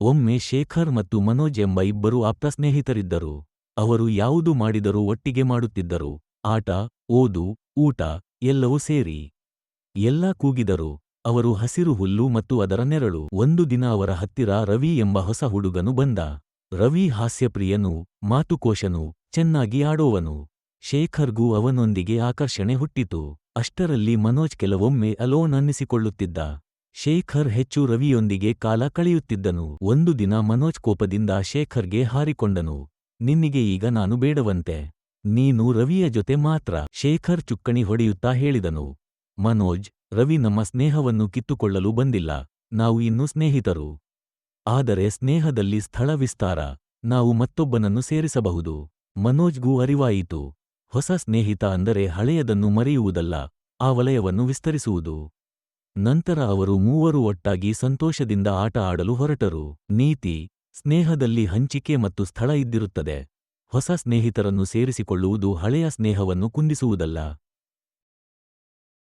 ಒಮ್ಮೆ ಶೇಖರ್ ಮತ್ತು ಮನೋಜ್ ಎಂಬ ಇಬ್ಬರು ಆಪ್ತ ಸ್ನೇಹಿತರಿದ್ದರು ಅವರು ಯಾವುದು ಮಾಡಿದರೂ ಒಟ್ಟಿಗೆ ಮಾಡುತ್ತಿದ್ದರು. ಆಟ, ಓದು, ಊಟ, ಎಲ್ಲವೂ ಸೇರಿ. ಎಲ್ಲ ಕೂಗಿದರು. ಅವರು ಹಸಿರು ಹುಲ್ಲು ಮತ್ತು ಅದರ ನೆರಳು. ಒಂದು ದಿನ ಅವರ ಹತ್ತಿರ ರವಿ ಎಂಬ ಹೊಸ ಹುಡುಗನು ಬಂದ. ರವಿ ಹಾಸ್ಯಪ್ರಿಯನು, ಮಾತುಕೋಶನು, ಚೆನ್ನಾಗಿ ಆಡೋವನು. ಶೇಖರ್ಗೂ ಅವನೊಂದಿಗೆ ಆಕರ್ಷಣೆ ಹುಟ್ಟಿತು. ಅಷ್ಟರಲ್ಲಿ ಮನೋಜ್ ಕೆಲವೊಮ್ಮೆ ಅಲೋನ್ ಅನ್ನಿಸಿಕೊಳ್ಳುತ್ತಿದ್ದ. ಶೇಖರ್ ಹೆಚ್ಚು ರವಿಯೊಂದಿಗೆ ಕಾಲ ಕಳೆಯುತ್ತಿದ್ದನು. ಒಂದು ದಿನ ಮನೋಜ್ ಕೋಪದಿಂದ ಶೇಖರ್ಗೆ ಹಾರಿಕೊಂಡನು. ನಿನ್ನಿಗೆ ಈಗ ನಾನು ಬೇಡವಂತೆ. ನೀನು ರವಿಯ ಜೊತೆ ಮಾತ್ರ. ಶೇಖರ್ ಚುಕ್ಕಣಿ ಹೊಡೆಯುತ್ತಾ ಹೇಳಿದನು. ಮನೋಜ್, ರವಿ ನಮ್ಮ ಸ್ನೇಹವನ್ನು ಕಿತ್ತುಕೊಳ್ಳಲು ಬಂದಿಲ್ಲ. ನಾವು ಇನ್ನೂ ಸ್ನೇಹಿತರು. ಆದರೆ ಸ್ನೇಹದಲ್ಲಿ ಸ್ಥಳ ವಿಸ್ತಾರ. ನಾವು ಮತ್ತೊಬ್ಬನನ್ನು ಸೇರಿಸಬಹುದು. ಮನೋಜ್ಗೂ ಅರಿವಾಯಿತು. ಹೊಸ ಸ್ನೇಹಿತ ಅಂದರೆ ಹಳೆಯದನ್ನು ಮರೆಯುವುದಲ್ಲ. ಆ ವಲಯವನ್ನು ವಿಸ್ತರಿಸುವುದು. ನಂತರ ಅವರು ಮೂವರು ಒಟ್ಟಾಗಿ ಸಂತೋಷದಿಂದ ಆಟ ಆಡಲು ಹೊರಟರು. ನೀತಿ, ಸ್ನೇಹದಲ್ಲಿ ಹಂಚಿಕೆ ಮತ್ತು ಸ್ಥಳ ಇದ್ದಿರುತ್ತದೆ. ಹೊಸ ಸ್ನೇಹಿತರನ್ನು ಸೇರಿಸಿಕೊಳ್ಳುವುದು ಹಳೆಯ ಸ್ನೇಹವನ್ನು ಕುಂದಿಸುವುದಲ್ಲ.